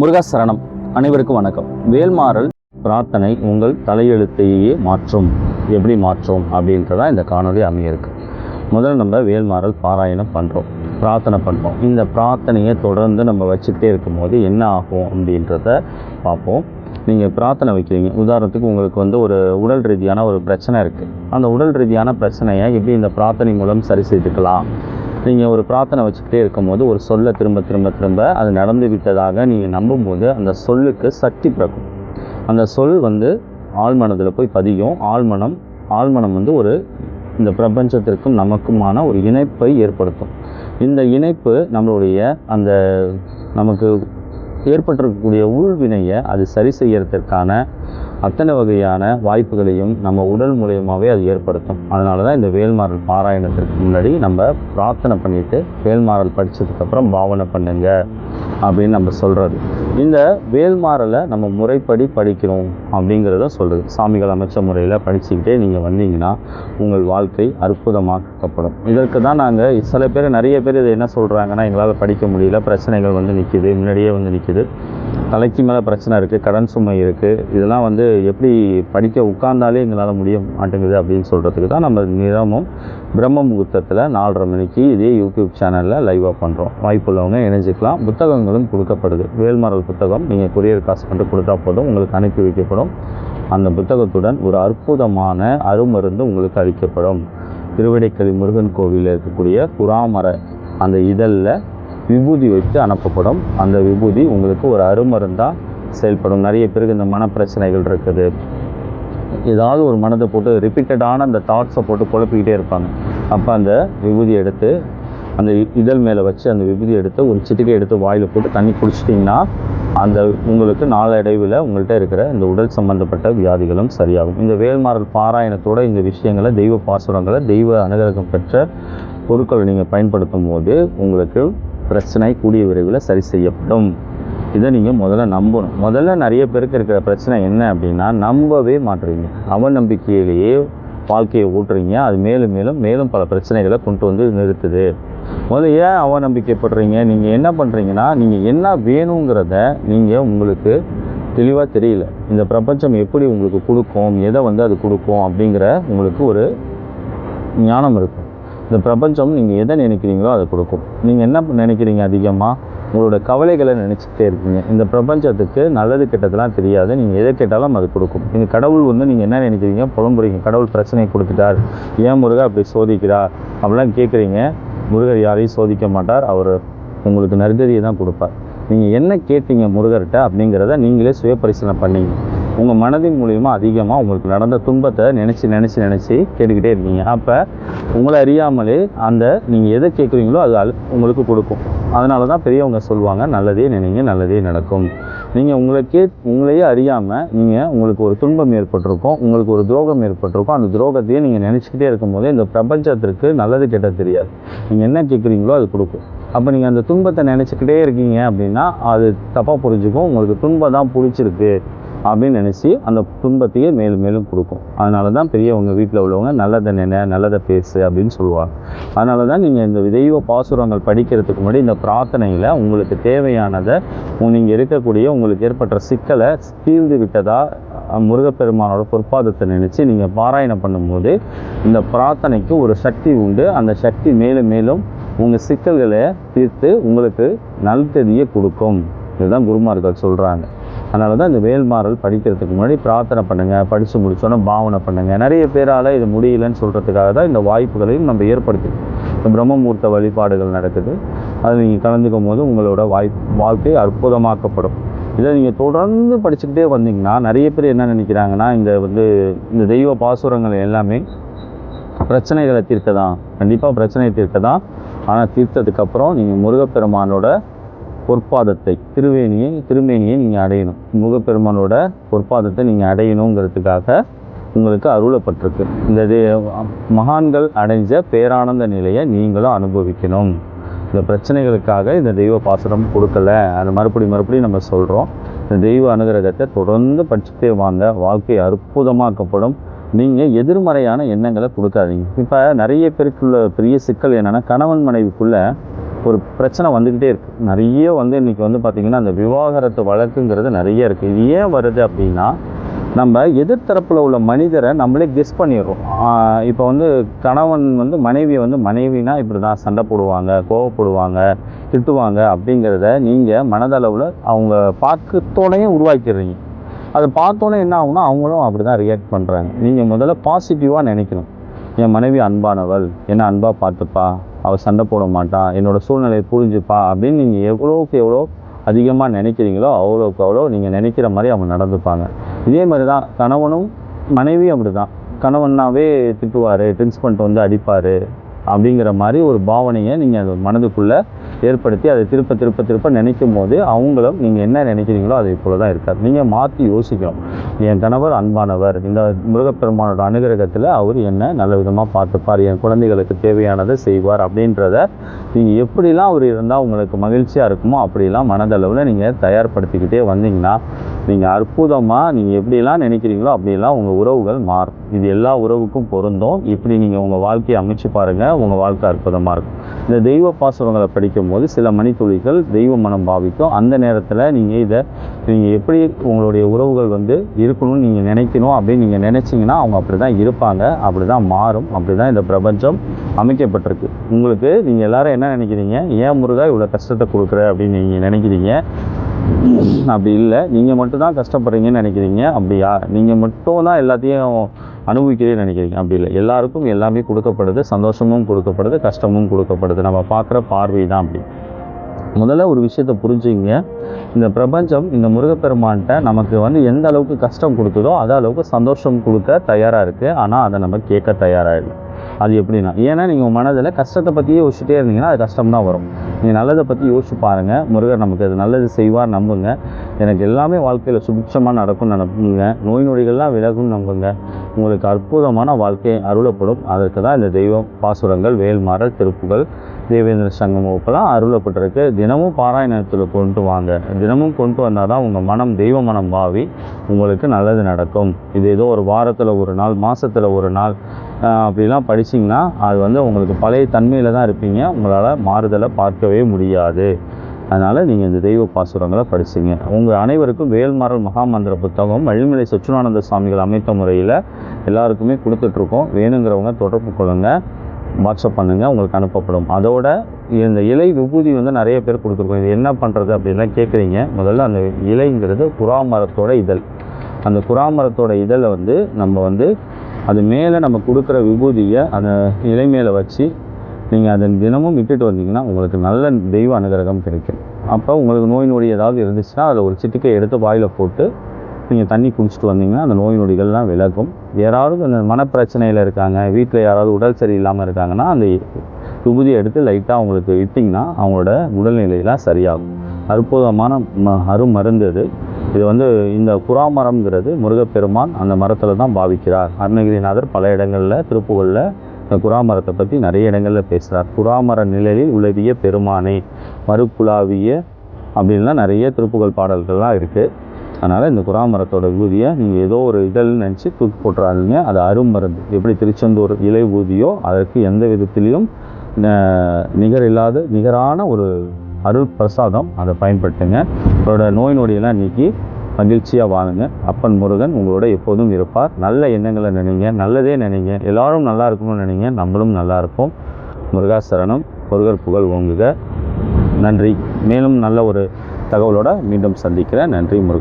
முருகாசரணம். அனைவருக்கும் வணக்கம். வேல்மாறல் பிரார்த்தனை உங்கள் தலையெழுத்தையே மாற்றும். எப்படி மாற்றும் அப்படின்றதா இந்த காணொலி அமையிருக்கு. முதல்ல நம்ம வேல்மாறல் பாராயணம் பண்ணுறோம் பிரார்த்தனை பண்ணுறோம் இந்த பிரார்த்தனையை தொடர்ந்து நம்ம வச்சுக்கிட்டே இருக்கும்போது என்ன ஆகும் அப்படின்றத பார்ப்போம். நீங்கள் பிரார்த்தனை வைக்கிறீங்க. உதாரணத்துக்கு உங்களுக்கு வந்து ஒரு உடல் ரீதியான ஒரு பிரச்சனை இருக்குது அந்த உடல் ரீதியான பிரச்சனையை எப்படி இந்த பிரார்த்தனை மூலம் சரி செய்துக்கலாம்? நீங்கள் ஒரு பிரார்த்தனை வச்சுக்கிட்டே இருக்கும்போது ஒரு சொல்லை திரும்ப திரும்ப திரும்ப அது நடந்து விட்டதாக நீங்கள் நம்பும்போது அந்த சொல்லுக்கு சக்தி பிறக்கும். அந்த சொல் வந்து ஆழ்மனதில் போய் பதியும். ஆழ்மனம் ஆழ்மனம் வந்து ஒரு இந்த பிரபஞ்சத்திற்கும் நமக்குமான ஒரு இணைப்பை ஏற்படுத்தும். இந்த இணைப்பு நம்மளுடைய அந்த நமக்கு ஏற்பட்டிருக்கக்கூடிய உள்வினையை அது சரி செய்யறதுக்கான அத்தனை வகையான வாய்ப்புகளையும் நம்ம உடல் மூலியமாகவே அது ஏற்படுத்தும். அதனால தான் இந்த வேல்மாறல் பாராயணத்திற்கு முன்னாடி நம்ம பிரார்த்தனை பண்ணிட்டு வேல்மாறல் படித்ததுக்கப்புறம் பாவனை பண்ணுங்க அப்படின்னு நம்ம சொல்கிறது இந்த வேல்மாறலை நம்ம முறைப்படி படிக்கிறோம் அப்படிங்கிறத சொல்கிறது சாமிகள் அமைச்ச முறையில் படிச்சுக்கிட்டே நீங்கள் வந்தீங்கன்னா உங்கள் வாழ்க்கை அற்புதமாக்கப்படும். இதற்கு தான் நாங்கள் சில பேர் நிறைய பேர் இதை என்ன சொல்கிறாங்கன்னா எங்களால் படிக்க முடியல பிரச்சனைகள் வந்து நிற்கிது முன்னாடியே வந்து நிற்கிது தலைக்கு மேலே பிரச்சனை இருக்குது கடன் சுமை இருக்குது இதெல்லாம் வந்து எப்படி படிக்க உட்கார்ந்தாலே எங்களால் முடிய மாட்டேங்குது அப்படின்னு சொல்கிறதுக்கு தான் நம்ம நிறமும் பிரம்ம முகூர்த்தத்தில் நாலரை மணிக்கு இதே யூடியூப் சேனலில் லைவாக பண்ணுறோம் வாய்ப்புள்ளவங்க இணைஞ்சிக்கலாம். புத்தகங்களும் கொடுக்கப்படுது. வேல்மரல் புத்தகம் நீங்கள் கொரியர் காசு மட்டும் கொடுத்தா போதும். உங்களுக்கு அனுப்பி வைக்கப்படும். அந்த புத்தகத்துடன் ஒரு அற்புதமான அருமருந்து உங்களுக்கு அளிக்கப்படும். திருவிடைக்கலி முருகன் கோவிலில் இருக்கக்கூடிய குராமர அந்த இதழில் விபூதி வைத்து அனுப்பப்படும். அந்த விபூதி உங்களுக்கு ஒரு அருமருந்தாக செயல்படும். நிறைய பேருக்கு இந்த மனப்பிரச்சனைகள் இருக்குது. ஏதாவது ஒரு மனதை போட்டு ரிப்பீட்டடான அந்த தாட்ஸை போட்டு குழப்பிக்கிட்டே இருப்பாங்க. அப்போ அந்த விபூதி எடுத்து அந்த இதழ் மேலே வச்சு அந்த விபூதி எடுத்து ஒரு சிட்டிக்கை எடுத்து வாயில் போட்டு தண்ணி குடிச்சிட்டிங்கன்னா அந்த உங்களுக்கு நாளடைவில் உங்கள்கிட்ட இருக்கிற இந்த உடல் சம்பந்தப்பட்ட வியாதிகளும் சரியாகும். இந்த வேல்மாறல் பாராயணத்தோட இந்த விஷயங்களை தெய்வ பாசுரங்களை தெய்வ அனுகிரகம் பெற்ற பொருட்களை நீங்கள் பயன்படுத்தும் போது உங்களுக்கு பிரச்சனை கூடிய விரைவில் சரி செய்யப்படும். இதை நீங்கள் முதல்ல நம்பணும். முதல்ல நிறைய பேருக்கு இருக்கிற பிரச்சனை என்ன அப்படின்னா நம்பவே மாட்டுறீங்க அவநம்பிக்கையிலேயே வாழ்க்கையை ஊட்டுறீங்க அது மேலும் மேலும் மேலும் பல பிரச்சனைகளை கொண்டு வந்து நிறுத்துது. முதல்ல ஏன் அவநம்பிக்கைப்படுறீங்க? நீங்கள் என்ன பண்ணுறீங்கன்னா நீங்கள் என்ன வேணுங்கிறத நீங்கள் உங்களுக்கு தெளிவாக தெரியல. இந்த பிரபஞ்சம் எப்படி உங்களுக்கு கொடுக்கும்? எதை வந்து அது கொடுக்கும்? அப்படிங்கிற உங்களுக்கு ஒரு ஞானம் இருக்கும். இந்த பிரபஞ்சம் நீங்கள் எதை நினைக்கிறீங்களோ அதை கொடுக்கும். நீங்கள் என்ன நினைக்கிறீங்க அதிகமாக உங்களோட கவலைகளை நினச்சிக்கிட்டே இருக்கீங்க இந்த பிரபஞ்சத்துக்கு நல்லது கெட்டதெல்லாம் தெரியாது. நீங்கள் எதை கேட்டாலும் அது கொடுக்கும். நீங்கள் கடவுள் வந்து நீங்கள் என்ன நினைக்கிறீங்க? புலம்புறீங்க. கடவுள் பிரச்சனையை கொடுத்துட்டார். ஏன் முருகா அப்படி சோதிக்கிறார்? அப்படிலாம் கேட்குறீங்க முருகர் யாரையும் சோதிக்க மாட்டார். அவர் உங்களுக்கு நற்கதியை தான் கொடுப்பார். நீங்கள் என்ன கேட்டீங்க முருகர்கிட்ட அப்படிங்கிறத நீங்களே சுய பரிசீலனை பண்ணீங்க. உங்கள் மனதின் மூலிமா அதிகமாக உங்களுக்கு நடந்த துன்பத்தை நினச்சி நினச்சி நினச்சி கேட்டுக்கிட்டே இருக்கீங்க. அப்போ உங்களை அறியாமலே அந்த நீங்கள் எதை கேட்குறீங்களோ அது அல் உங்களுக்கு கொடுக்கும். அதனால தான் பெரியவங்க சொல்லுவாங்க நல்லதே நினைங்க நல்லதே நடக்கும். நீங்கள் உங்களுக்கே உங்களையே அறியாமல் நீங்கள் உங்களுக்கு ஒரு துன்பம் ஏற்பட்டிருக்கும் உங்களுக்கு ஒரு துரோகம் ஏற்பட்டிருக்கும் அந்த துரோகத்தையே நீங்கள் நினச்சிக்கிட்டே இருக்கும்போது இந்த பிரபஞ்சத்திற்கு நல்லது கெட்ட தெரியாது. நீங்கள் என்ன கேட்குறீங்களோ அது கொடுக்கும். அப்போ நீங்கள் அந்த துன்பத்தை நினச்சிக்கிட்டே இருக்கீங்க அப்படின்னா அது தப்பாக புரிஞ்சுக்கும் உங்களுக்கு துன்பம் தான் பிடிச்சிருக்கு. அப்படின்னு நினச்சி அந்த துன்பத்தையே மேலும் மேலும் கொடுக்கும். அதனால தான் பெரியவங்க வீட்டில் உள்ளவங்க நல்லதை நினை நல்லதை பேசு அப்படின்னு சொல்லுவாங்க. அதனால தான் நீங்கள் இந்த தெய்வ பாசுரங்கள் படிக்கிறதுக்கு முன்னாடி இந்த பிரார்த்தனையில் உங்களுக்கு தேவையானதை நீங்கள் இருக்கக்கூடிய உங்களுக்கு ஏற்பட்ட சிக்கலை தீர்ந்து விட்டதா முருகப்பெருமானோட பொற்பாதத்தை நினச்சி நீங்கள் பாராயணம் பண்ணும்போது இந்த பிரார்த்தனைக்கு ஒரு சக்தி உண்டு. அந்த சக்தி மேலும் மேலும் உங்கள் சிக்கல்களை தீர்த்து உங்களுக்கு நல்கதியை கொடுக்கும். இதுதான் குருமார்கள் சொல்கிறாங்க அதனால தான் இந்த வேல்மாறல் படிக்கிறதுக்கு முன்னாடி பிரார்த்தனை பண்ணுங்கள் படித்து முடிச்சோன்னே பாவனை பண்ணுங்கள் நிறைய பேரால் இது முடியலன்னு சொல்கிறதுக்காக தான் இந்த வாய்ப்புகளையும் நம்ம ஏற்படுத்தி இந்த பிரம்மமூர்த்த வழிபாடுகள் நடக்குது. அதில் நீங்கள் கலந்துக்கும் போது உங்களோட வாய் வாழ்க்கை அற்புதமாக்கப்படும். இதை நீங்கள் தொடர்ந்து படிச்சுக்கிட்டே வந்தீங்கன்னா நிறைய பேர் என்ன நினைக்கிறாங்கன்னா இந்த வந்து இந்த தெய்வ பாசுரங்கள் எல்லாமே பிரச்சனைகளை தீர்க்க தான் கண்டிப்பாக பிரச்சனையை தீர்க்க தான் ஆனால் தீர்த்ததுக்கப்புறம் நீங்கள் முருகப்பெருமானோட பொற்பாதத்தை திருவேணியை திருமேனியை நீங்கள் அடையணும். முகப்பெருமானோட பொற்பாதத்தை நீங்கள் அடையணுங்கிறதுக்காக உங்களுக்கு அருளப்பட்டிருக்கு. இந்த தே- மகான்கள் அடைஞ்ச பேரானந்த நிலையை நீங்களும் அனுபவிக்கணும். இந்த பிரச்சனைகளுக்காக இந்த தெய்வ பாசுரம் கொடுக்கல. அது மறுபடி மறுபடியும் நம்ம சொல்கிறோம் இந்த தெய்வ அனுகிரகத்தை தொடர்ந்து படிச்சுட்டே வாங்க வாழ்க்கை அற்புதமாக்கப்படும். நீங்கள் எதிர்மறையான எண்ணங்களை கொடுக்காதீங்க. இப்போ நிறைய பேருக்குள்ள பெரிய சிக்கல் என்னென்னா கணவன் மனைவிக்குள்ளே ஒரு பிரச்சனை வந்துக்கிட்டே இருக்குது நிறைய வந்து இன்றைக்கி வந்து பார்த்திங்கன்னா அந்த விவாகரத்து வழக்குங்கிறது நிறைய இருக்குது இது ஏன் வருது அப்படின்னா நம்ம எதிர்த்தரப்பில் உள்ள மனிதரை நம்மளே கெஸ் பண்ணிடுறோம். இப்போ வந்து கணவன் வந்து மனைவியை வந்து மனைவினா இப்படி தான் சண்டை போடுவாங்க கோவப்படுவாங்க திட்டுவாங்க அப்படிங்கிறத நீங்கள் மனதளவில் அவங்க பார்க்கத்தோடையும் உருவாக்கிடுறீங்க. அதை பார்த்தோன்னே என்ன ஆகும்னா அவங்களும் அப்படி தான் ரியாக்ட் பண்ணுறாங்க நீங்கள் முதல்ல பாசிட்டிவாக நினைக்கணும். என் மனைவி அன்பானவள் என்ன அன்பாக பார்த்துப்பா? அவள் சண்டை போட மாட்டா என்னோட சூழ்நிலையை புரிஞ்சுப்பா அப்படின்னு நீங்கள் எவ்வளோக்கு எவ்வளோ அதிகமாக நினைக்கிறீங்களோ அவ்வளோக்கு அவ்வளோ நீங்கள் நினைக்கிற மாதிரி அவங்க நடந்துப்பாங்க. இதே மாதிரி தான் கணவனும் மனைவியும் அப்படி தான் கணவன்னாவே திட்டுவார் டென்ஸ் பண்ணிட்டு வந்து அடிப்பார் அப்படிங்கிற மாதிரி ஒரு பாவனையை நீங்கள் அது மனதுக்குள்ளே ஏற்படுத்தி அதை திருப்ப திருப்ப திருப்ப நினைக்கும் போது அவங்களும் நீங்கள் என்ன நினைக்கிறீங்களோ அதை போல தான் இருக்கார். நீங்கள் மாற்றி யோசிக்கணும். என் கணவர் அன்பானவர். இந்த முருகப்பெருமானோட அனுகிரகத்தில் அவர் என்ன நல்ல விதமாக பார்த்துப்பார். என் குழந்தைகளுக்கு தேவையானதை செய்வார் அப்படின்றத நீங்கள் எப்படிலாம் அவர் இருந்தால் உங்களுக்கு மகிழ்ச்சியாக இருக்குமோ அப்படிலாம் மனதளவில் நீங்கள் தயார்படுத்திக்கிட்டே வந்தீங்கன்னா நீங்கள் அற்புதமாக நீங்கள் எப்படிலாம் நினைக்கிறீங்களோ அப்படிலாம் உங்கள் உறவுகள் மாறும். இது எல்லா உறவுக்கும் பொருந்தும். இப்படி நீங்கள் உங்கள் வாழ்க்கையை அமைச்சு பாருங்கள் உங்கள் வாழ்க்கை அற்புதமாக இருக்கும். இந்த தெய்வ பாசுரங்களை படிக்கும்போது சில மணித்துளிகள் தெய்வ மனம் பாவிக்கும். அந்த நேரத்தில் நீங்கள் இதை நீங்கள் எப்படி உங்களுடைய உறவுகள் வந்து இருக்கணும்னு நீங்கள் நினைக்கணும் அப்படின்னு நீங்கள் நினச்சிங்கன்னா அவங்க அப்படி தான் இருப்பாங்க. அப்படி தான் மாறும். அப்படி தான் இந்த பிரபஞ்சம் அமைக்கப்பட்டிருக்கு. உங்களுக்கு நீங்கள் எல்லாரும் என்ன நினைக்கிறீங்க? ஏன் முருகா இவ்வளோ கஷ்டத்தை கொடுக்குற அப்படின்னு நீங்கள் நினைக்கிறீங்க? அப்படி இல்லை. நீங்கள் மட்டும்தான் கஷ்டப்படுறீங்கன்னு நினைக்கிறீங்க. அப்படியா? நீங்கள் மட்டும் தான் எல்லாத்தையும் அனுபவிக்கிறேன்னு நினைக்கிறீங்க. அப்படி இல்லை. எல்லாருக்கும் எல்லாமே கொடுக்கப்படுது. சந்தோஷமும் கொடுக்கப்படுது. கஷ்டமும் கொடுக்கப்படுது. நம்ம பார்க்குற பார்வை தான் அப்படி. முதல்ல ஒரு விஷயத்தை புரிஞ்சுங்க. இந்த பிரபஞ்சம் இந்த முருகப்பெருமான்கிட்ட நமக்கு வந்து எந்த அளவுக்கு கஷ்டம் கொடுக்குதோ அதே அளவுக்கு சந்தோஷம் கொடுக்க தயாராக இருக்குது ஆனால் அதை நம்ம கேட்க தயாராக இல்லை. அது எப்படின்னா ஏன்னா நீங்கள் மனதில் கஷ்டத்தை பற்றியே யோசிச்சுட்டே இருந்தீங்கன்னா அது கஷ்டம் தான் வரும். நீங்கள் நல்லதை பற்றி யோசிச்சு பாருங்கள் முருகர் நமக்கு அது நல்லது செய்வார் நம்புங்க. எனக்கு எல்லாமே வாழ்க்கையில் சுபிட்சமாக நடக்கும்னு நம்புங்க. நோய் நொடிகள்லாம் விலகும் நம்புங்க. உங்களுக்கு அற்புதமான வாழ்க்கை அருளப்படும். அதற்கு தான் இந்த தெய்வம் பாசுரங்கள் வேல்மாறல் திருப்புகள் தேவேந்திர சங்கம் வகுப்பெல்லாம் அருளப்பட்டிருக்கு. தினமும் பாராயணத்தில் கொண்டு வாங்க. தினமும் கொண்டு வந்தால் தான் உங்கள் மனம் தெய்வ மனம் பாவி. உங்களுக்கு நல்லது நடக்கும். இது ஏதோ ஒரு வாரத்தில் ஒரு நாள் மாதத்தில் ஒரு நாள் அப்படிலாம் படிச்சிங்கன்னா அது வந்து உங்களுக்கு பழைய தன்மையில் தான் இருப்பீங்க. உங்களால் மாறுதலை பார்க்கவே முடியாது. அதனால் நீங்கள் இந்த தெய்வ பாசுரங்களை படிச்சிங்க. உங்கள் அனைவருக்கும் வேல்மாறல் மகாமந்திர புத்தகம் வழிமலை சச்சுனானந்த சுவாமிகள் அமைத்த முறையில் எல்லாருக்குமே கொடுத்துட்ருக்கோம். வேணுங்கிறவங்க தொடர்பு கொள்ளுங்கள் வாட்ஸ்அப் பண்ணுங்கள் உங்களுக்கு அனுப்பப்படும். அதோட இந்த இலை விபூதி வந்து நிறைய பேர் கொடுத்துருக்கோம். இது என்ன பண்ணுறது அப்படின்லாம் கேட்குறீங்க. முதல்ல அந்த இலைங்கிறது குறாமரத்தோட இதழ். அந்த குறாமரத்தோட இதழை வந்து நம்ம வந்து அது மேலே நம்ம கொடுக்குற விபூதியை அந்த இலை மேலே வச்சு நீங்கள் அதை தினமும் விட்டுட்டு வந்தீங்கன்னா உங்களுக்கு நல்ல தெய்வ அனுகிரகம் கிடைக்கும். அப்போ உங்களுக்கு நோய் நொடி ஏதாவது இருந்துச்சுன்னா அதில் ஒரு சிட்டிக்கை எடுத்து வாயில் போட்டு நீங்கள் தண்ணி குடிச்சிட்டு வந்தீங்கன்னா அந்த நோய் நொடிகள்லாம் விலகும். யாராவது அந்த மனப்பிரச்சனையில் இருக்காங்க வீட்டில் யாராவது உடல் சரியில்லாமல் இருக்காங்கன்னா அந்த விபூதியை எடுத்து லைட்டாக அவங்களுக்கு விட்டிங்கன்னா அவங்களோட உடல்நிலையெல்லாம் சரியாகும். அற்புதமான ம அருமருந்து இது இது வந்து இந்த புறா மரம்ங்கிறது முருகப்பெருமான் அந்த மரத்தில் தான் பாவிக்கிறார். அருணகிரிநாதர் பல இடங்களில் திருப்புகளில் இந்த குறாமரத்தை பற்றி நிறைய இடங்களில் பேசுகிறார் புறாமர நிழலில் உலவிய பெருமானே மறுக்குலாவிய அப்படின்லாம் நிறைய திருப்புகழ் பாடல்கள்லாம் இருக்குது அதனால் இந்த குறாமரத்தோட ஊதியை நீங்கள் ஏதோ ஒரு இதழ் நினச்சி தூக்கி போட்டுறாதீங்க. அது அருமருந்து எப்படி திருச்செந்தூர் இலை ஊதியோ அதற்கு எந்த விதத்திலையும் நிகர் இல்லாத நிகரான ஒரு அருள் பிரசாதம். அதை பயன்படுத்துங்க. உங்களோட நோய் நொடியெல்லாம் நீக்கி மகிழ்ச்சியாக வாழுங்க. அப்பன் முருகன் உங்களோட எப்போதும் இருப்பார். நல்ல எண்ணங்களை நினைங்க. நல்லதே நினைங்க. எல்லாரும் நல்லா இருக்கணும்னு நினைங்க. நம்மளும் நல்லா இருப்போம். முருகாசரணம் முருகர் புகழ் ஓங்குக. நன்றி. மேலும் நல்ல ஒரு தகவலோட மீண்டும் சந்திக்கிறேன். நன்றி முருகா.